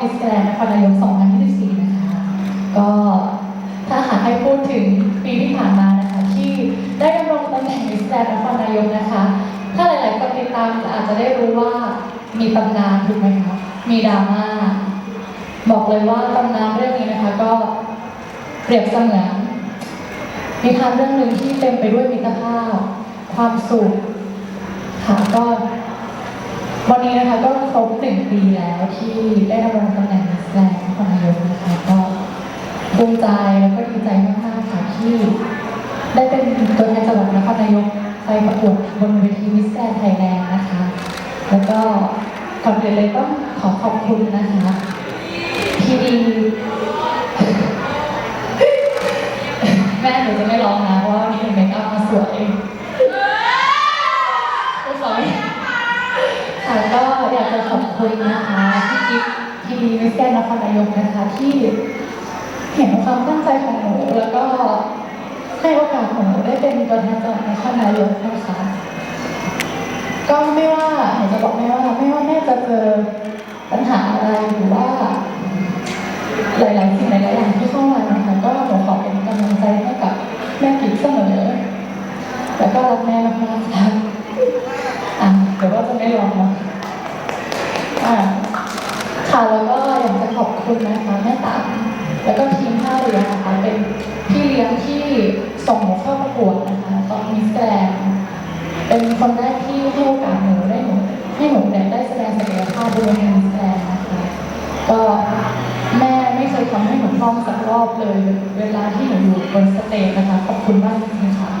มิสแกรนนครนายก2024 นะคะ ก็ถ้าหากให้พูดถึงปีที่ผ่านมานะคะ ที่ได้ดำรงตำแหน่งมิสแกรนนครนายกนะคะ ถ้าหลายๆคนติดตามอาจจะได้รู้ว่ามีตำนานถูกไหมคะมีดราม่าบอกเลยว่าตำนานเรื่องนี้นะคะก็เปรียบเสมือนนิทานเรื่องหนึ่งที่เต็มไปด้วยมิตรภาพ ความสุขค่ะก็ วันนี้นะคะก็ครบหนึ่งปีแล้วที่ได้ดำรงตำแหน่งมิสแกรนด์นครนายกนะคะก็ภูมิใจแล้วก็ดีใจมากๆค่ะที่ ได้เป็นตัวแทนจังหวัดนครนายกไปประกวดบนเวทีมิสแกรนไทยแลนด์นะคะ แล้วก็ก่อนอื่นเลยต้องขอขอบคุณนะคะ พี่ดี ขอบคุณนะคะพี่จิ๊บทีวีมิสแกนนครนายกนะคะที่เห็นความตั้งใจของหนูแล้วก็ให้โอกาสของหนูได้เป็นตัวแทนจังหวัดนครนายกนะคะก็ไม่ว่าหนูจะบอกแม่ว่าไม่ว่าแม่จะเจอปัญหาอะไรหรือว่า หลายๆสิ่งหลายๆอย่างที่เข้ามานะคะก็หนูขอเป็นกำลังใจให้กับแม่กิ๊กเสมอแล้วก็รักแม่มากๆค่ะอะเดี๋ยวว่าจะไม่ลองนะ อะ ค่ะ แล้วก็อยากจะขอบคุณนะคะแม่ตาแล้วก็ทีมท่าเรือนะคะ เป็นพี่เลี้ยงที่ส่งหนูเข้าประกวดนะคะตอนมิสแกรนเป็นคนแรกที่ให้โอกาสหนูได้หนูให้หนูเนี่ยได้แสดงศักยภาพบนเวทีมิสแกรนนะคะ ก็แม่ไม่เคยทำให้หนูพร้อมสักรอบเลย เวลาที่หนูอยู่บนสเตจนะคะ ขอบคุณมากจริงๆค่ะ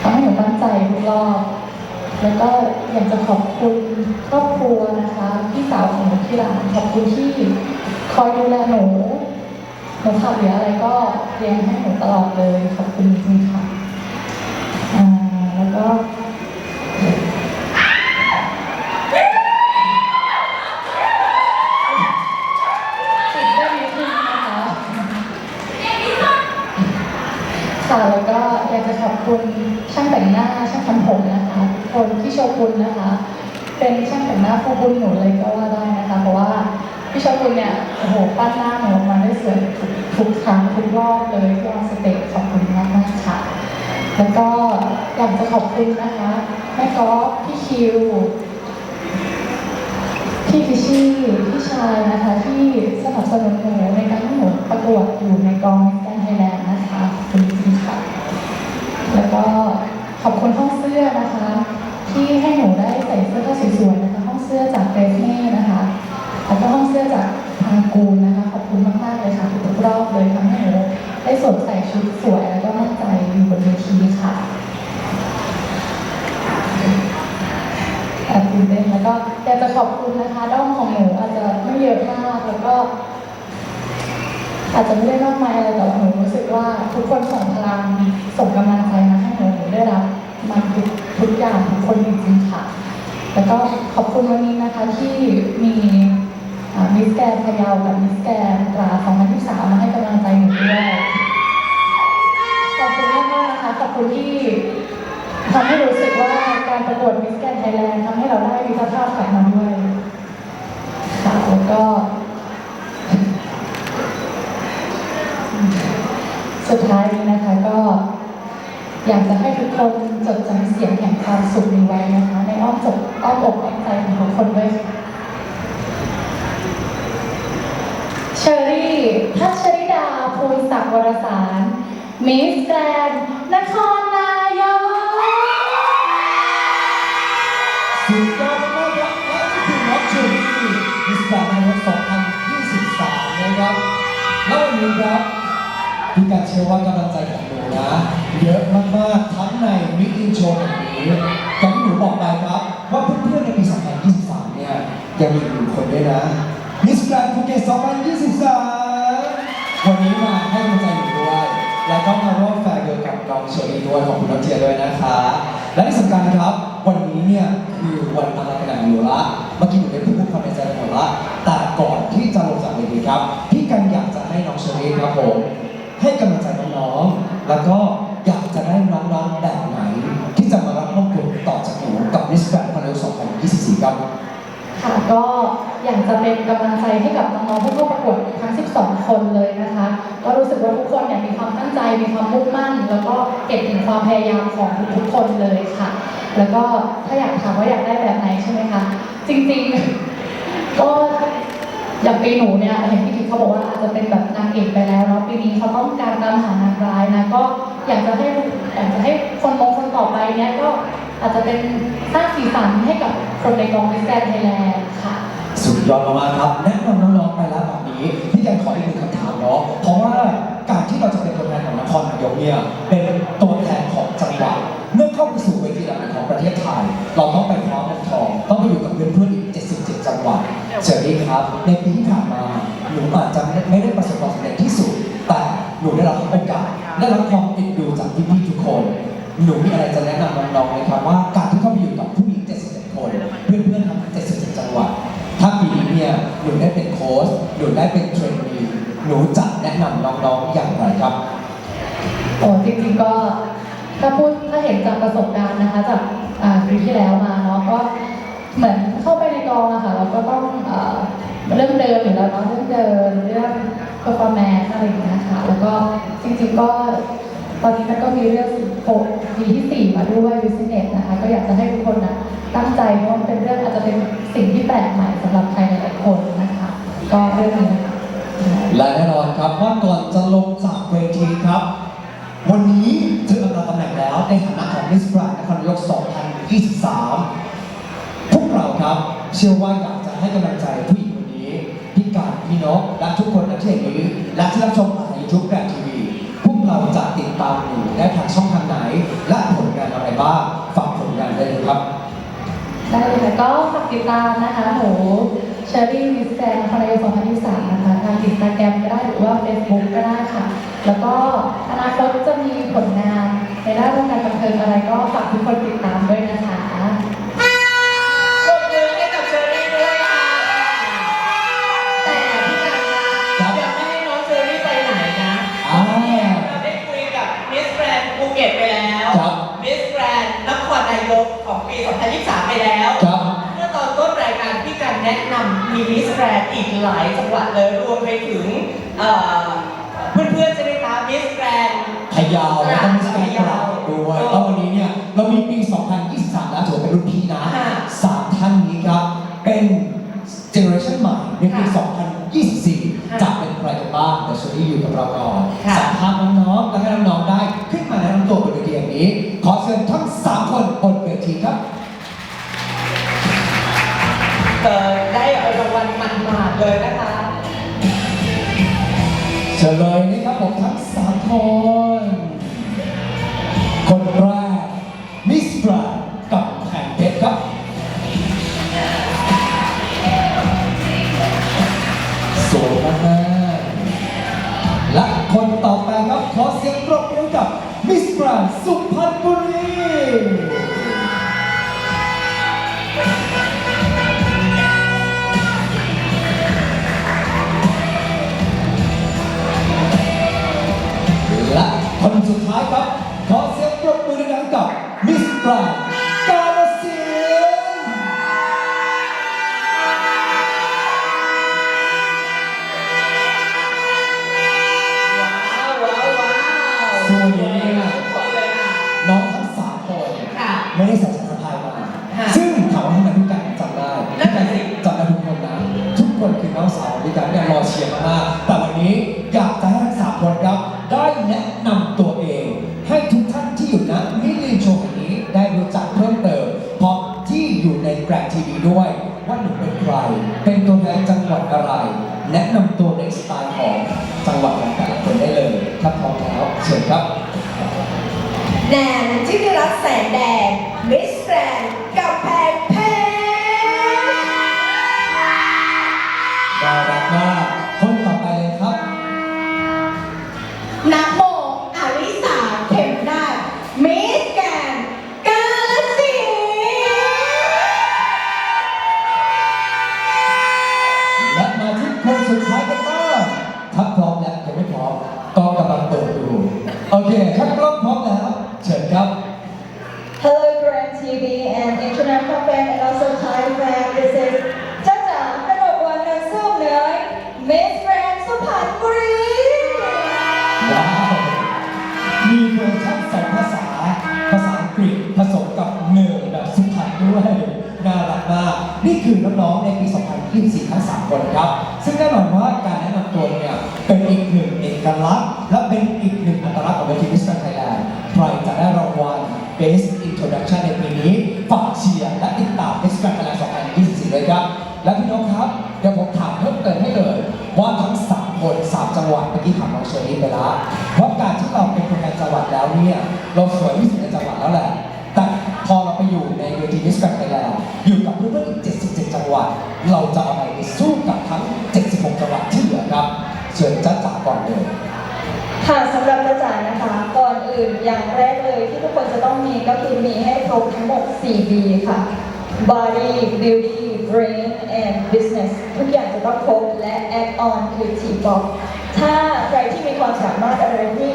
ทำให้หนูมั่นใจทุกรอบ แล้วก็อยากจะขอบคุณครอบครัวนะคะพี่สาวของหนูที่ร้านขอบคุณที่คอยดูแลหนูหนูขาดเหลืออะไรก็เลี้ยงให้หนูตลอดเลยขอบคุณจริงๆค่ะอ่าแล้วก็ ติดได้นิดนึงนะคะ ค่ะแล้วก็อยากจะขอบคุณช่างแต่งหน้าช่างทำผมนะคะทุกคนที่โชกุนนะคะ เป็น ช่างแต่งหน้าคู่บุญหนูเลยก็ว่าได้นะคะ เพราะว่าพี่โชกุนเนี่ยโอ้โหปั้นหน้าหนูออกมาได้สวยทุกครั้งทุกรอบเลยทุกวันสเตจขอบคุณมากมากค่ะ แล้วก็อยากจะขอบคุณนะคะแม่กอล์ฟพี่คิวพี่พิชี่พี่ชายนะคะที่สนับสนุนหนูในการให้หนูประกวดอยู่ในกองมิสแกนไทยแลนด์นะคะขอบคุณจริงค่ะ แล้วก็ขอบคุณห้องเสื้อนะคะ ที่ให้หนูได้ใส่เสื้อผ้าสวยๆนะคะ เสื้อจากเกรเม่นะคะแล้วก็ห้องเสื้อจากพากูลนะคะ ขอบคุณมากๆเลยค่ะทุกๆรอบเลยทำให้หนูได้สวมใส่ชุดสวยแล้วก็มั่นใจอยู่บนเวทีค่ะแอบตื่นเต้นแล้วก็อยากจะขอบคุณนะคะด้อมของหนูอาจจะไม่เยอะมากแล้วก็ อาจจะไม่ได้มากมายอะไรแต่หนูรู้สึกว่าทุกคนส่งพลังส่งกำลังใจมาให้หนูหนูได้รับมันทุกทุกอย่างทุกคนจริงๆ แล้วก็ขอบคุณวันนี้นะคะที่มีมิสแกรนพะเยากับมิสแกรนตรา2023มาให้กำลังใจหนูด้วยขอบคุณมากๆนะคะขอบคุณที่ทำให้รู้สึกว่าการประกวดมิสแกรนไทยแลนด์ทำให้เราได้วิภาพกลับมาด้วยค่ะแล้วก็ สุดท้ายนี้นะคะก็อยากจะให้ทุกคนจดจำเสียงแห่งความสุขนี้ไว้นะคะ อ้อมจบอ้อมอกอ้อมใจของทุกคนด้วยค่ะเชอรี่ทัชชริดาภูลศักดิ์วรสาร มิสแกรนด์นครนายกสุดยอดมากครับและนี่คือน้องเชอรี่มิสแกรนด์นายก2023 นะครับแล้ววันนี้ครับพี่การเชื่อว่ากำลังใจของหนูนะ เยอะมากๆ ทั้งในมิอินโชว์แห่งนี้ ยังมีอีกหนึ่งคนด้วยนะมิสแกรนด์ภูเก็ต2023 วันนี้มาให้กำลังใจหนูด้วย และก็มาร่วมแฟร์เดียวกับน้องเชอรี่ด้วยขอบคุณน้องเจียด้วยนะคะ และที่สำคัญครับ วันนี้เนี่ยคือวันอะไรกันอย่างอยู่ละเมื่อกี้หนูได้พูดความในใจหมดละแต่ก่อนที่จะลงจากเวทีครับ พี่กันอยากจะให้น้องเชอรี่ครับผมให้กำลังใจน้องๆแล้วก็ ก็อยากจะเป็นกำลังใจให้กับน้องๆผู้เข้าประกวดทั้ง 12 คนเลยนะคะก็รู้สึกว่าทุกคนเนี่ยมีความตั้งใจมีความมุ่งมั่น แล้วก็เก็บถึงความพยายามของทุกๆคนเลยค่ะ แล้วก็ถ้าอยากถามว่าอยากได้แบบไหนใช่ไหมคะจริงๆก็อย่างปีหนูเนี่ยเห็นพี่ทิพย์เขาบอกว่าอาจจะเป็นแบบนางเอกไปแล้วเนาะปีนี้เขาต้องการตามหานางร้ายนะก็อยากจะให้อยากจะให้คนมงคนต่อไปเนี่ยก็ อาจจะเป็นสร้างสีสันให้กับคนในกองมิสแกรนด์ไทยแลนด์ค่ะ สุดยอดมากๆครับแนะนำน้องๆไปแล้วแบบนี้พี่แกขออีกหนึ่งคำถามเนาะเพราะว่าการที่เราจะเป็นตัวแทนของนครนายกเนี่ยเป็นตัวแทนของจังหวัดเมื่อเข้าไปสู่เวทีระดับของประเทศไทย เราต้องไปพร้อมกันทองต้องไปอยู่กับเพื่อนๆอีก 77 จังหวัดเชอรี่ครับ ในปีที่ผ่านมาหนูอาจจะไม่ได้ประสบความสำเร็จที่สุด แต่หนูได้รับโอกาสได้รับความ หนูมีอะไรจะแนะนำน้องๆไหมครับว่าการที่เข้าไปอยู่กับผู้หญิง 77 คน เพื่อนๆทั้ง77 จังหวัด ถ้าปีนี้เนี่ยหนูได้เป็นโค้ชหนูได้เป็นเทรนนีหนูจะแนะนำน้องๆอย่างไรครับโอ้จริงๆก็ถ้าพูดถ้าเห็นจากประสบการณ์นะคะจากปีที่แล้วมาเนาะก็เหมือนเข้าไปในกองอะค่ะเราก็ต้องเอเรื่องเดินอยู่แล้วเนาะเรื่องเดินเรื่อง performance อะไรอย่างเงี้ยค่ะแล้วก็จริงๆก็ อนนี้มันก็มีเรื่องโปรปีที่สี่มาด้วย business นะคะ ก็อยากจะให้ทุกคนนะตั้งใจเพราะมันเป็นเรื่องอาจจะเป็นสิ่งที่แปลกใหม่สำหรับใครหลายๆคนนะคะ ก็เรื่องนี้นะคะและแน่นอนครับว่าก่อนจะลงจากเวทีครับ วันนี้ถึงอำลาตำแหน่งแล้วในฐานะของมิสแกรนด์นครนายก 2023 พวกเราครับเชื่อว่าอยากจะให้กำลังใจผู้หญิงคนนี้พี่การพี่นกและทุกคนนะที่เห็นนี้และที่รับชมผ่านยูทูบกรน ติดตามอยู่ได้ทางช่องทางไหน และผลงานอะไรบ้างฝากผลงานได้เลยครับ ได้เลยค่ะก็ฝากติดตามนะคะหนูเชอรี่มิสแกรนด์นครนายก2023นะคะทางอินสตาแกรมก็ได้หรือว่าเฟซบุ๊กก็ได้ค่ะ แล้วก็อนาคตจะมีผลงานในด้านวงการบันเทิงอะไรก็ฝากทุกคนติดตามด้วยนะคะ ปี 2023 ไปแล้วครับเมื่อตอนต้นรายการพี่กันแนะนำมีมิสแกรนด์อีกหลายจังหวัดเลยรวมไปถึงเอ่อเพื่อนๆใช่ไหมคะมิสแกรนด์พะเยาวแล้วก็มิสแกรนด์ตรา ทีครับเอ่อได้รางวัลมันมาดๆเลยนะคะเฉลย แนนที่ได้รับแสงแดงมิสแกรนด์กำแพงเพชรน่ารักมากคนต่อไปเลยครับ นักโมอาริสาเข็มนาดมิสแกรนด์กาลสินธุ์และมาที่คนสุดท้ายกันบ้างถ้าพร้อมแล้วยังไม่พร้อมกล้องกำลังเปิดอยู่โอเคถ้ากล้องพร้อมแล้ว and campaign and also Thai brand. This is Chacha Kanawana Sumnai, Miss Grand Supan Buri. ว้าว มีเวอร์ชันสองภาษา ภาษาอังกฤษผสมกับเนิร์แบบสุพรรณด้วย น่ารักมาก นี่คือน้องๆในปี 2024 ทั้ง 3 คนครับ ซึ่งแน่นอนว่าการแนะนำตัวเนี่ย เป็นอีกหนึ่งเอกลักษณ์ และเป็นอีกหนึ่งอัตลักษณ์ของเวทีมิสแกรนด์ไทยแลนด์ใครจะได้รางวัล Best Introduction ในปีนี้ ฝากเชียร์และติดตาม Miss Grand Thailand 2024เลยครับ และพี่น้องครับ เดี๋ยวผมถามเพิ่มเติมให้เลย ว่าทั้ง 3 คน 3 จังหวัดเมื่อกี้ถามน้องเชอรี่ไปแล้วว่าการที่เราเป็นตัวแทนจังหวัดแล้วเนี่ยเราสวยที่สุดในจังหวัดแล้วแหละแต่พอเราไปอยู่ในเวทีมิสแกรนไทยแลนด์อยู่กับเพื่อนๆอีก 77 จังหวัด เราจะเอาอะไรไปสู้กับทั้ง 76 จังหวัดที่เหลือครับเชิญจ้า อื่นอย่างแรกเลยที่ทุกคนจะต้องมีก็คือมีให้ครบทั้งหมด 4B ค่ะ body beauty brain and business ทุกอย่างจะต้องครบและ add on คือ T-pop ถ้าใครที่มีความสามารถอะไรที่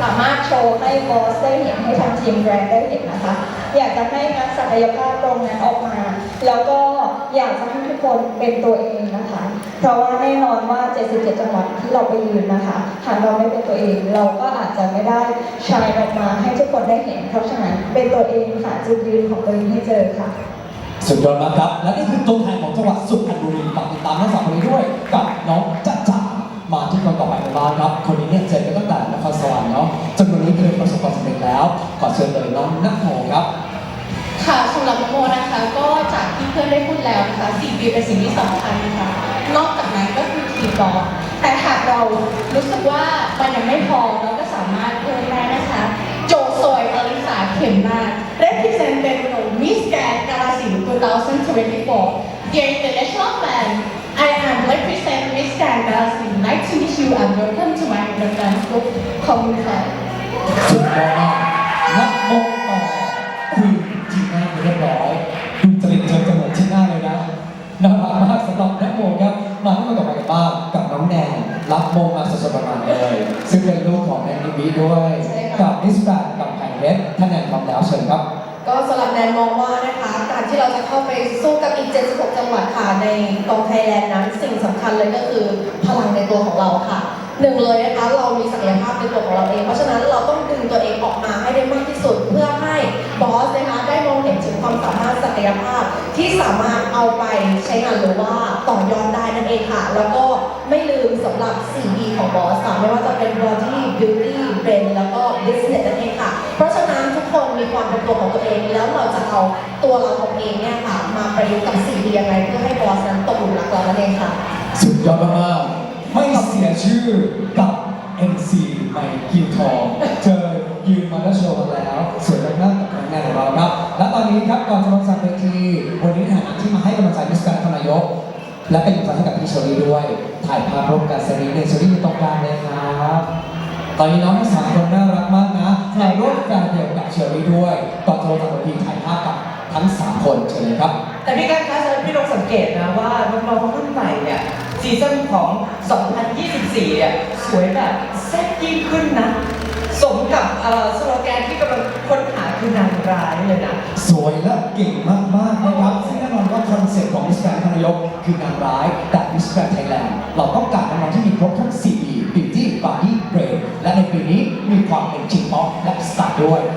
สามารถโชว์ให้บอสได้เห็นให้ทางทีมแบรนด์ได้เห็นนะคะ อยากจะให้งัดศักยภาพตรงนั้นออกมา แล้วก็อยากจะให้ทุกคนเป็นตัวเองนะคะ เพราะว่าแน่นอนว่า 77 จังหวัดที่เราไปยืนนะคะ หากเราไม่เป็นตัวเองเราก็อาจจะไม่ได้ ชายออกมาให้ทุกคนได้เห็นเพราะฉะนั้นเป็นตัวเองหาจุดยืนของตัวเองให้เจอค่ะ สุดยอดมากครับ และนี่คือตัวแทนของจังหวัดสุพรรณบุรีฝากติดตามทั้งสามคนนี้ด้วยกับน้องจ๊ะจ๋ามาที่คนต่อไปกันบ้างครับ คนนี้เนี่ยเจอกันตั้งแต่นครสวรรค์เนาะจนวันนี้เคยประสบความสำเร็จแล้วขอเชิญเลยน้องนักโมครับค่ะสำหรับโมนะคะก็จากที่เพื่อนได้พูดแล้วนะคะ 4B เป็นสิ่งที่สำคัญนะคะนอกจากนั้นก็คือทีบอลแต่หากเรารู้สึกว่ามันยังไม่พอเราก็สามารถเพิ่มได้นะคะ โจโซยอ เข็มหน้า representative Miss Grand กาลสินธุ์2024 Dear International Fan I am represent Miss Grand กาลสินธุ์ Nice to meet you and welcome to my Grand Group Community สุดยอดนักโมต่อคุยจีน่าเรียบร้อยดูจริตเจอจมูกจีน่าเลยนะน่ารักมากสำหรับนักโมครับมาที่คนต่อไปกันบ้างกับน้องแนนรับโมมาสดๆประมาณเลย ซึ่งเป็นลูกของแอนนี่บีด้วย กับนิสแบนกับแพนเวสท่านแนนพร้อมแล้วเชิญครับก็สำหรับแนนมองว่านะคะการที่เราจะเข้าไปสู้กับอีก 76 จังหวัดค่ะในกองไทยแลนด์นั้นสิ่งสำคัญเลยก็คือพลังในตัวของเราค่ะหนึ่งเลยนะคะเรามีศักยภาพในตัวของเราเอง เพราะฉะนั้นเราต้องดึงตัวเองออกมาให้ได้มากที่สุด เพื่อให้บอสนะคะได้มองเห็นถึงความสามารถศักยภาพที่สามารถเอาไปใช้งานหรือว่าต่อยอดได้นั่นเองค่ะ แล้วก็ไม่ลืมสำหรับ 4B ของบอสค่ะไม่ว่าจะเป็น body beauty brain แล้วก็ business นั่นเองค่ะ เพราะฉะนั้นทุกคนมีความเป็นตัวของตัวเอง แล้วเราจะเอาตัวเราของเองเนี่ยค่ะ มาประยุกต์กับ 4B ยังไงเพื่อให้บอสนั้นตกหลุมรักเรานั่นเองค่ะ สุดยอดมากๆไม่เสียชื่อกับ MC ไมค์คิวทองเธอยืนมาแล้วโชว์มาแล้วสวยมากๆกับน้องแนของเราครับ และตอนนี้ครับก่อนจะลงจากเวทีวันนี้ในฐานะที่มาให้กำลังใจมิสการนครนายก และเป็นกำลังใจให้กับพี่เชอรี่ด้วย ถ่ายภาพร่วมกันสักนิดหนึ่งเชอรี่อยู่ตรงกลางเลยครับ ตอนนี้น้องทั้งสามคนน่ารักมากนะมาร่วมแฟนเดียวกับเชอรี่ด้วยต่อนจะลงจากเวทีถ่ายภาพกับทั้งสามคนเชิญเลยครับ แต่พี่การคะพี่ลองสังเกตนะว่าน้องๆรุ่นใหม่เนี่ยซีซั่นของ 2024 เนี่ยสวยแบบแซ่บยิ่งขึ้นนะ สมกับเอ่อสโลแกนที่กำลังค้นหาคือนางร้ายเลยนะ สวยและเก่งมากๆนะครับ ซึ่งแน่นอนว่าคอนเซ็ปต์ของมิสแกรนด์นายกคือนางร้ายแต่มิสแกรนด์ไทยแลนด์เราต้องการน้องๆที่มีครบทั้ง4 Beauty Body Brain และในปีนี้มีความเป็นชิงป๊อปและสไตล์ด้วย